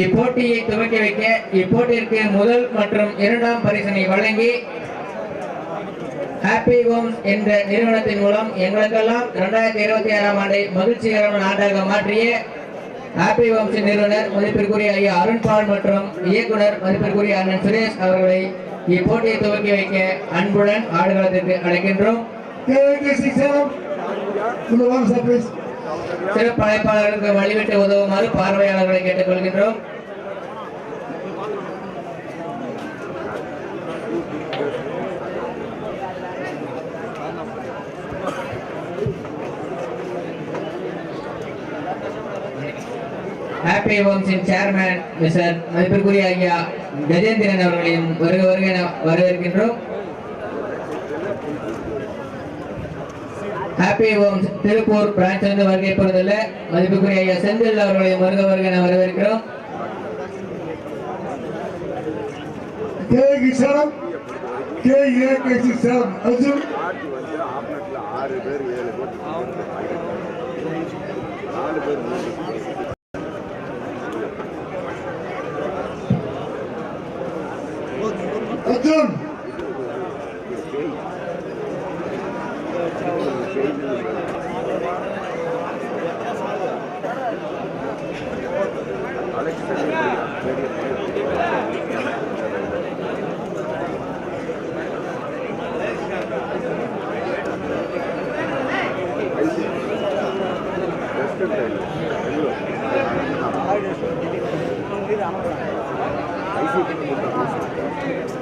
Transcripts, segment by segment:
இப்போட்டியை துவக்கி வைக்க இப்போட்டிற்கு முதல் மற்றும் இரண்டாம் பரிசினை வழங்கி ஹாப்பி ஹோம்ஸ் என்ற நிறுவனத்தின் மூலம் எங்களுக்கெல்லாம் இரண்டாயிரத்தி இருபத்தி ஆறாம் ஆண்டை மகிழ்ச்சிகரமான ஆண்டாக மாற்றிய ஹாப்பி ஹோம்ஸ் நிறுவனர் மதிப்பிற்குரிய ஐயா அருண்பால் மற்றும் இயக்குனர் மதிப்பிற்குரிய அண்ணன் சுரேஷ் அவர்களை இப்போட்டியை துவக்கி வைக்க அன்புடன் ஆடுகளத்திற்கு அழைக்கின்றோம். சிறப்பு அழைப்பாளர்களுக்கு வழிவிட்டு உதவுமாறு பார்வையாளர்களை கேட்டுக்கொள்கின்றோம். ஹாப்பி ஹோம்ஸின் சேர்மேன் மிஸ்டர் மதிப்பிற்குரிய ஐயா கஜேந்திரன் அவர்களையும் வருக வருக என வரவேற்கின்றோம். ஹாப்பி ஹோம்ஸ் திருப்பூர் பிரான்ச் வந்து வருகை புரிந்துள்ள மதிப்புக்குரிய ஐயா செந்தில் அவர்களையும் வருக வருக என வரவேற்கிறோம். KAKC சேலம் சேலம் அர்ஜுன். ஆறு பேர் ஏழு பேர். நாலு பேர். மூணு பேர். அர்ஜுன்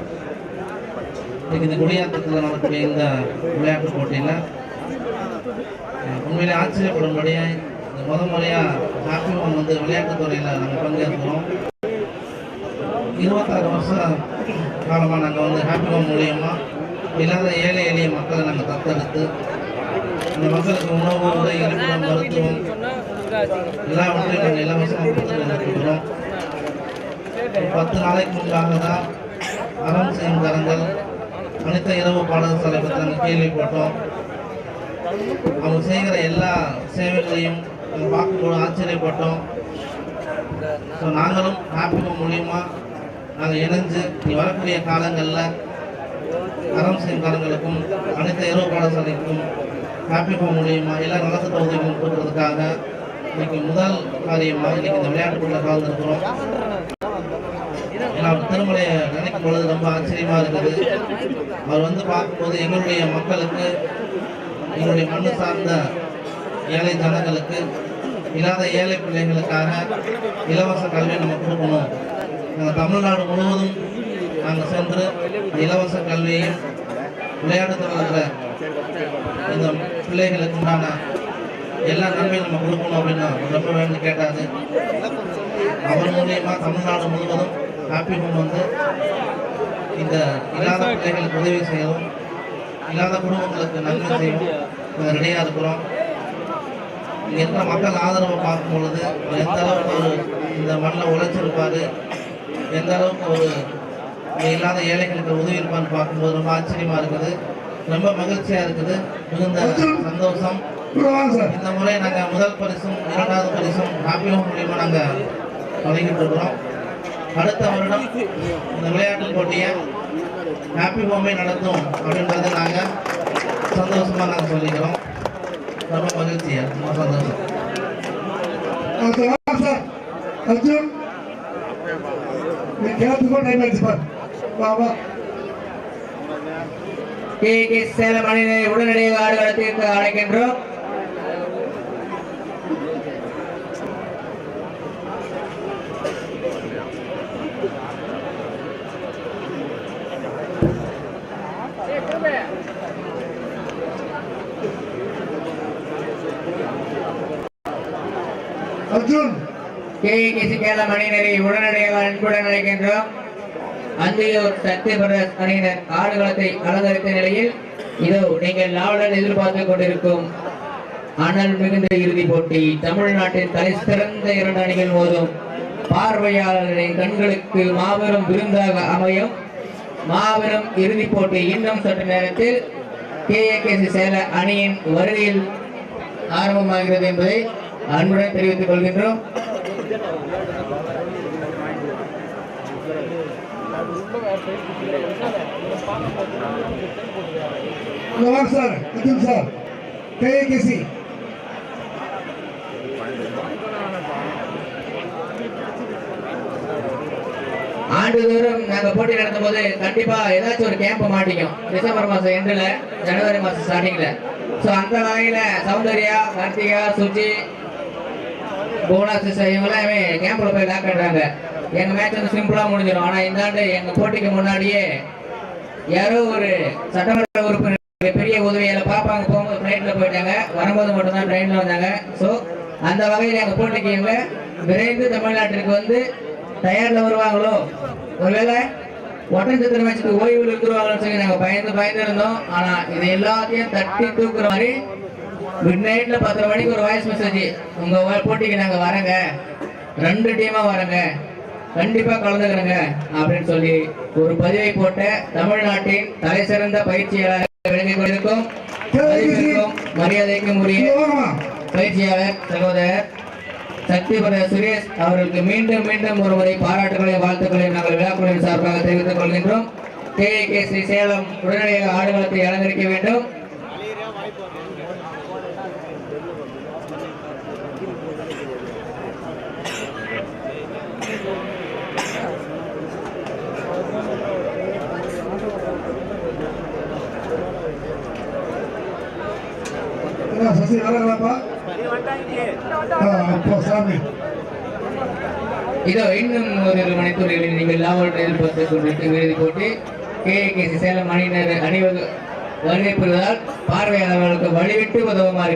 இன்னைக்கு இந்த குடியாத்தத்தில் நடக்கக்கூடிய இந்த விளையாட்டு போட்டியில் உண்மையிலே ஆச்சரியப்படும்படியாக இந்த முத முறையாக ஹாப்பி வந்து விளையாட்டுத் துறையில் நாங்கள் பங்கேற்கிறோம். இருபத்தாறு வருஷம் காலமாக நாங்கள் வந்து ஹாப்பி மூலியமாக இல்லாத ஏழை எளிய மக்களை நாங்கள் தத்தெடுத்து இந்த மக்களுக்கு உணவு உரை இருப்பிடம் மருத்துவம் எல்லாவற்றையும் நாங்கள் இலவசமாக கொடுத்துட்டு வந்துருக்கிறோம். பத்து நாளைக்கு முன்பாக தான் அறம் செய்யும் கரங்கள் அனைத்த இரவு பாடசாலை பற்றி நாங்கள் கேள்விப்பட்டோம். அவங்க செய்கிற எல்லா சேவைகளையும் பார்க்கும்போது ஆச்சரியப்பட்டோம். ஸோ நாங்களும் ஹாப்பிகோ மூலியமாக நாங்கள் இணைஞ்சு இனி வரக்கூடிய காலங்களில் அறம் செய்யும் கரங்களுக்கும் அனைத்து இரவு பாடசாலைக்கும் ஹாப்பிகோ மூலியமாக எல்லா நலத்திட்ட உதவிகளும் கொடுக்கறதுக்காக இன்னைக்கு முதல் காரியமாக இன்னைக்கு இந்த விளையாட்டுக்குள்ளே கலந்துருக்கிறோம். நாம் திருமலையை நினைக்கும் பொழுது ரொம்ப ஆச்சரியமாக இருக்குது. அவர் வந்து பார்க்கும்போது எங்களுடைய மக்களுக்கு எங்களுடைய மண்ணு சார்ந்த ஏழை ஜனங்களுக்கு இல்லாத ஏழை பிள்ளைகளுக்காக இலவச கல்வி நம்ம கொடுக்கணும். நாங்கள் தமிழ்நாடு முழுவதும் நாங்கள் சென்று இலவச கல்வியையும் விளையாட்டுத்துறை இருக்கிற இந்த பிள்ளைகளுக்கு உண்டான எல்லா நன்மையும் நம்ம கொடுக்கணும் அப்படின்னு ரொம்ப வேண்டி கேட்டாரு. அவர் மூலியமாக தமிழ்நாடு முழுவதும் ஹாப்பி ஹோம் வந்து இந்த இல்லாத பிள்ளைகளுக்கு உதவி செய்யவும் இல்லாத குடும்பங்களுக்கு நன்மை செய்யவும் நாங்கள் ரெடியாக இருக்கிறோம் இங்கே இருக்கிற மக்கள் ஆதரவை பார்க்கும் பொழுது எந்த அளவுக்கு ஒரு இந்த மண்ணில் உழைச்சிருப்பார் எந்த அளவுக்கு ஒரு இல்லாத ஏழைகளுக்கு உதவி இருப்பான்னு பார்க்கும்போது ரொம்ப ஆச்சரியமாக இருக்குது. ரொம்ப மகிழ்ச்சியாக இருக்குது. மிகுந்த சந்தோஷம். இந்த முறை நாங்கள் முதல் பரிசும் இரண்டாவது பரிசும் ஹாப்பி ஹோம் மூலியமாக நாங்கள் வழங்கிட்டு இருக்கிறோம். அடுத்த வருடம் இந்த விளையாட்டு போட்டியை ஹாப்பி ஹோமே நடத்தும் அப்படின்றத நாங்கள் சந்தோஷமாக நாங்கள் சொல்லிக்கிறோம். ரொம்ப மகிழ்ச்சியா ரொம்ப சந்தோஷம். அர்ஜுன் உடனடியாக ஆடுகளத்திற்கு அழைக்கின்றோம். அர்ஜுன் கேஇகேசி கேரளம் அணியினரை உடனடியாக அன்புடன் அழைக்கின்றோம். அந்தியூர் சக்தி பிரதர்ஸ் அணியினர் ஆடுகளத்தை அலங்கரித்த நிலையில் இதோ நீங்கள் நாளுடன் எதிர்பார்த்துக் கொண்டிருக்கும் அனல் மிகுந்த இறுதிப் போட்டி தமிழ்நாட்டின் தலை சிறந்த இரண்டு அணிகள் மோதும். பார்வையாளர்களின் கண்களுக்கு மாபெரும் விருந்தாக அமையும். மாபெரும் இறுதிப் போட்டி இன்னும் சற்று நேரத்தில் கேஏகேசி சேல அணியின் வருகையில் ஆரம்பமாகிறது என்பதை அன்புடன் தெரிவித்துக் கொள்கின்றோம். இங்க சார் அர்ஜுன் சார் கேஏகேசி ஆண்டுதோறும் நாங்க போட்டி நடத்தும் போது கண்டிப்பா ஏதாச்சும் ஒரு கேம்ப் மாட்டிக்கும். டிசம்பர் மாசம் எண்டில் ஜனவரி மாசம் ஸ்டார்டிங்ல சோ அந்த வகையில சௌந்தர்யா கார்த்திகா சுஜி போனா சிஸ்டர் இவங்கெல்லாம் கேம்ப்ல போய் லாக் எங்கள் எங்க மேட்ச் வந்து சிம்பிளாக முடிஞ்சிடும். ஆனால் இந்த ஆண்டு எங்கள் போட்டிக்கு முன்னாடியே யாரோ ஒரு சட்டமன்ற உறுப்பினர் பெரிய உதவியால் பார்ப்பாங்க போகும்போது ஃப்ளைட்டில் போயிட்டாங்க. வரும்போது மட்டும்தான் ட்ரெயினில் வந்தாங்க. ஸோ அந்த வகையில் எங்கள் போட்டிக்கு இவங்க விரைந்து தமிழ்நாட்டிற்கு வந்து தயார்ல வருவாங்களோ? ஒருவேளை ஒட்டஞ்சத்திர மேட்சுக்கு ஓய்வு இருந்துருவாங்கன்னு சொல்லி நாங்கள் பயந்து பயந்து இருந்தோம். ஆனால் இது எல்லாத்தையும் தட்டி தூக்குற மாதிரி மிட் நைட்ல பத்தரை மணிக்கு ஒரு வாய்ஸ் மெசேஜ் உங்க போட்டிக்கு நாங்க வரேங்க. ரெண்டு டீமா வரேங்க. கண்டிப்பா கலந்துக்கிறேங்க அப்படின்னு சொல்லி ஒரு பதிவை போட்ட தமிழ்நாட்டின் தலை சிறந்த பயிற்சியாளர் விளங்கிக் கொண்டிருக்கும். மரியாதைக்கும் உரிய பயிற்சியாளர் சகோதரர் சக்திபர சுரேஷ் அவர்களுக்கு மீண்டும் மீண்டும் ஒருமுறை பாராட்டுகளையும் வாழ்த்துக்களையும் நாங்கள் விழாக்குழுவின் சார்பாக தெரிவித்துக் கொள்கின்றோம். கே. ஸ்ரீ சேலம் உடனடியாக ஆடுகளத்தை அலங்கரிக்க வேண்டும். சசி வராங்களாப்பா அப்போ சாமி. இதோ இன்னும் ஒரு மணித்துறைகளில் நீங்கள் லாபம் எதிர்பார்த்துக் கொண்டிருக்கும் இறுதி போட்டி கேஏகேசி சேலம் அணியினர் அணிவகு வருகை பெறுவதால் பார்வையாளர்களுக்கு வழிவிட்டு உதவுமாறு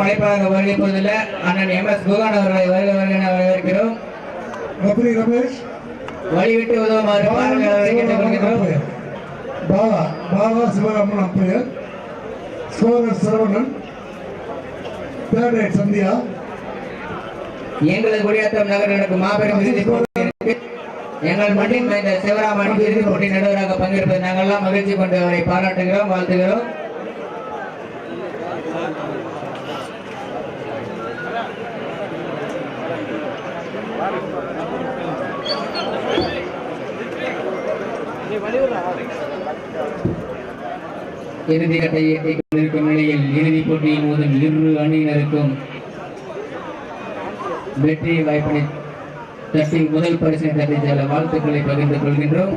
அழைப்பாளராக வருகை பெறுவதில் அண்ணன் எம் எஸ் குகான் அவர்களை வருக வருக வரவேற்கிறோம். வழிவிட்டு உதவுமாறு பார்வையாளர்களை பாலா பாலா சிவராமன் அப்பையர் சோழர் சரவணன் ரைட் சந்தியா. எங்களது குடியாத்தம் நகர் நடக்கும் மாபெரும் எங்கள் மண்ணின் மைந்த சிவராமன் இறுதிப் போட்டி நடுவராக பங்கேற்பது நாங்கள்லாம் மகிழ்ச்சி கொண்டு அவரை பாராட்டுகிறோம் வாழ்த்துகிறோம். இறுதி கட்டை எட்டிக் கொண்டிருக்கும் நிலையில் இறுதிப் போட்டியின் போது இரு அணியினருக்கும் வெற்றி வாய்ப்பினை தட்டி முதல் பரிசை தட்டி செல்ல வாழ்த்துக்களை பகிர்ந்து கொள்கின்றோம்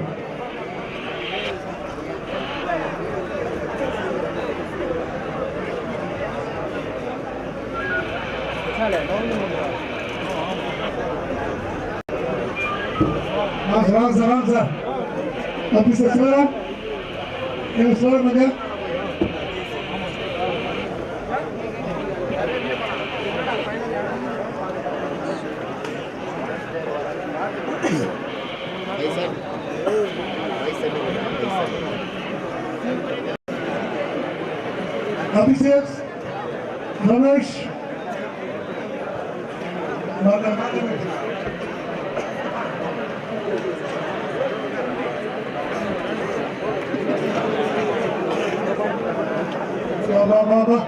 வாங்க சார் வாங்க சார் வாங்க sir officer Sivaram Abicet, Danış, Madem, madem. Baba baba.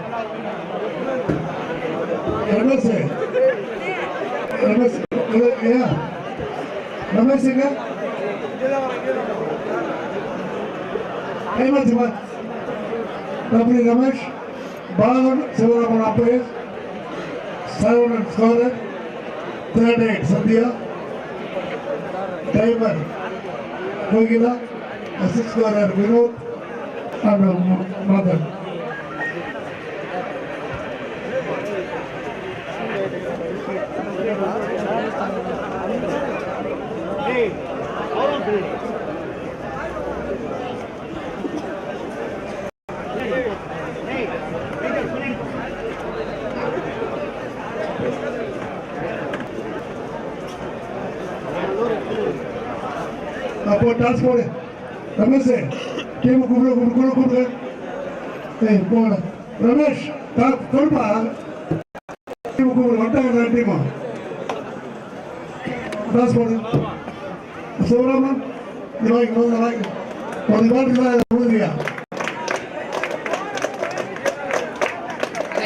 Ölmesi. Ölmesi. E, ya. Ölmesi ne? Ölmesi bak. Kapıyı kamış. Balan Sivaraman Appaiyar Saravanan Sodhar third eight Sandhya timer Kokila assist scorer Vinoth and uh, Madhan போடு Ramesh team கூப்பிடு கூப்பிடு கூட கூப்பிடு ஏய் போட Ramesh toss சொல்லுப்பா team கூப்பிடு வட்டாங்க டீமா டாஸ் போடு சிவராமன் இது வாங்கி வந்து வாங்கி ஒரு நாட்டுக்கு தான் போடுறியா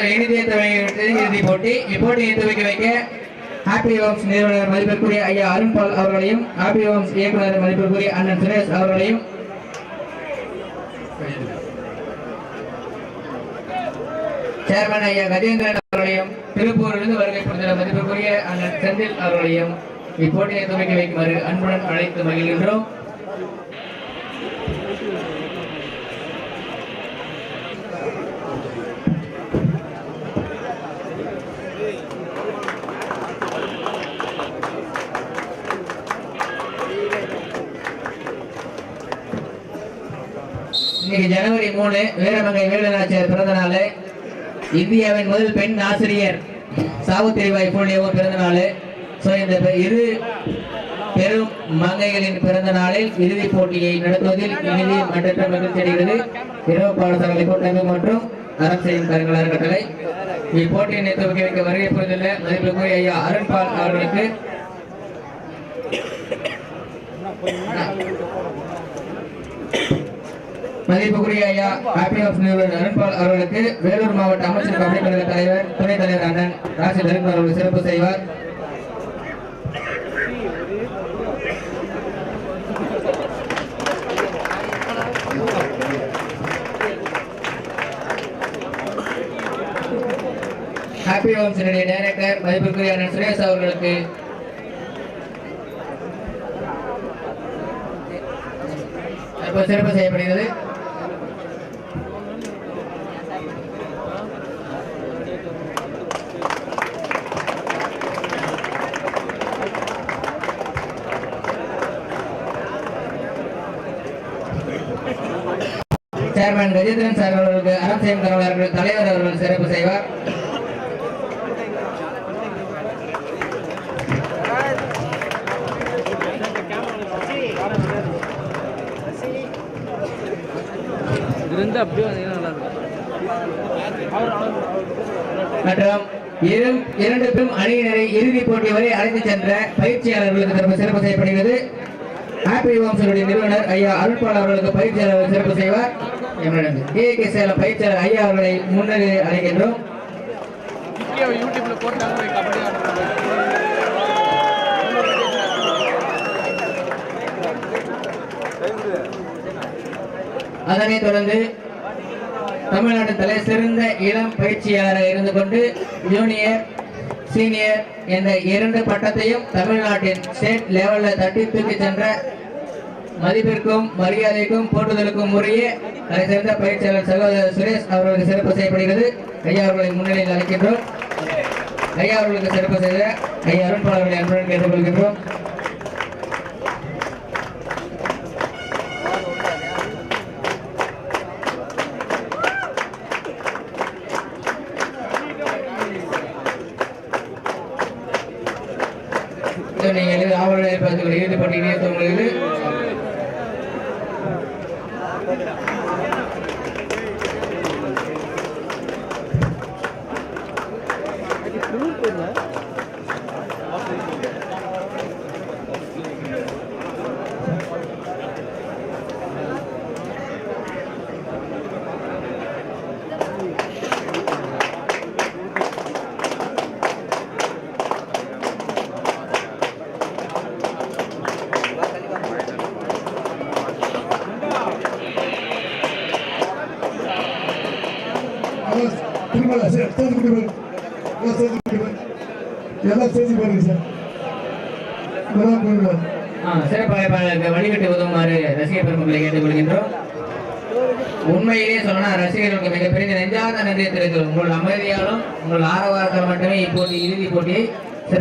இறுதியை துவங்கி இறுதி போட்டி இப்போட்டி எடுத்து வைக்க வைக்க ஹாப்பி ஹோம்ஸ் நிறுவனர் மதிப்பிற்குரிய ஐயா அருண்பால் அவர்களையும் ஹாப்பி ஹோம்ஸ் இயக்குனர் மதிப்பிற்குரிய அண்ணன் சுரேஷ் அவர்களையும். சேர்மன் ஐயா கஜேந்திரன் அவர்களையும் திருப்பூரிலிருந்து வருகை புரிந்துள்ள மதிப்பிற்குரிய அண்ணன் செந்தில் அவர்களையும் இப்போட்டியை துவக்கி வைக்குமாறு அன்புடன் அழைத்து மகிழ்கின்றோம். இன்னைக்கு ஜனவரி மூணு வீரமங்கை வேலுநாச்சியார் பிறந்த நாள். இந்தியாவின் முதல் பெண் ஆசிரியர் சாவுத்திரிபாய் பூலியவும் பிறந்த நாள். ஸோ இந்த இரு பெரும் மங்கைகளின் பிறந்த நாளில் இறுதிப் போட்டியை நடத்துவதில் இறுதி மன்றற்ற மகிழ்ச்சி அடைகிறது. இரவு பாடசாலை கூட்டமை மற்றும் அறம் செய்யும் கருங்கள் அறக்கட்டளை. இப்போட்டியினை துவக்கி வைக்க வருகை புரிந்துள்ள மதிப்புக்குரிய ஐயா அருண்பால் அவர்களுக்கு. மதிப்புக்குரிய ஐயா ஹாப்பி ஆஃப் நிறுவனர் அருண்பால் அவர்களுக்கு வேலூர் மாவட்ட அமைச்சர் கபடி கழக தலைவர் துணைத் தலைவர் அண்ணன் ராசி தருண் அவர்கள் சிறப்பு செய்வார். ஹாப்பி ஹோம்ஸினுடைய டைரக்டர் மதிப்புக்குரிய அண்ணன் சுரேஷ் அவர்களுக்கு. சிறப்பு செய்யப்படுகிறது. சேர்மன் கஜேந்திரன் சார் அவர்களுக்கு அறம் செய்யும் தலைவர் அவர்கள் சிறப்பு செய்வார். இருந்து அப்படியே நல்லா மற்றும் இரு- இரண்டு பெரும் அணியினரை இறுதிப் போட்டி வரை அழைத்து சென்ற பயிற்சியாளர்களுக்கு சிறப்பு சிறப்பு செய்யப்படுகிறது. ஹாப்பி ஹோம்ஸுடைய நிறுவனர் ஐயா அருள்பால் அவர்களுக்கு பயிற்சியாளர் சிறப்பு செய்வார். ஏகே சேலம் பயிற்சியாளர் ஐயா அவர்களை முன்னரே அழைக்கின்றோம். அதனைத் தொடர்ந்து தமிழ்நாடு தலை சிறந்த இளம் பயிற்சியாளராக இருந்து கொண்டு ஜூனியர் சீனியர் என்ற இரண்டு பட்டத்தையும் தமிழ்நாட்டின் ஸ்டேட் லெவலில் தட்டி தூக்கி சென்ற மதிப்பிற்கும் மரியாதைக்கும் போட்டுதலுக்கும் உரிய அதை சேர்ந்த பயிற்சியாளர் சகோதரர் சுரேஷ் அவர்களுக்கு சிறப்பு செய்யப்படுகிறது. ஐயா அவர்களை முன்னிலையில் அழைக்கின்றோம். ஐயா அவர்களுக்கு சிறப்பு செய்த ஐயா அருண்பால் அன்புடன் கேட்டுக்கொள்கின்றோம். 危険だ。அதான் சார். ஸ்டேஜ் கூட்டி எல்லாம் எல்லாம் ஸ்டேஜ் போயிருங்க சார். இதெல்லாம் பண்ணுங்க ஆ, சிறப்பு உதவுமாறு ரசிகர் பெருமக்களை கேட்டுக்கொள்கின்றோம். உண்மையிலேயே சொன்னா ரசிகர்களுக்கு மிகப்பெரிய நெஞ்சார்ந்த நன்றியை தெரிவித்து உங்கள் அமைதியாலும் உங்கள் ஆரவாரத்தால் மட்டுமே இப்போது இறுதிப் போட்டியை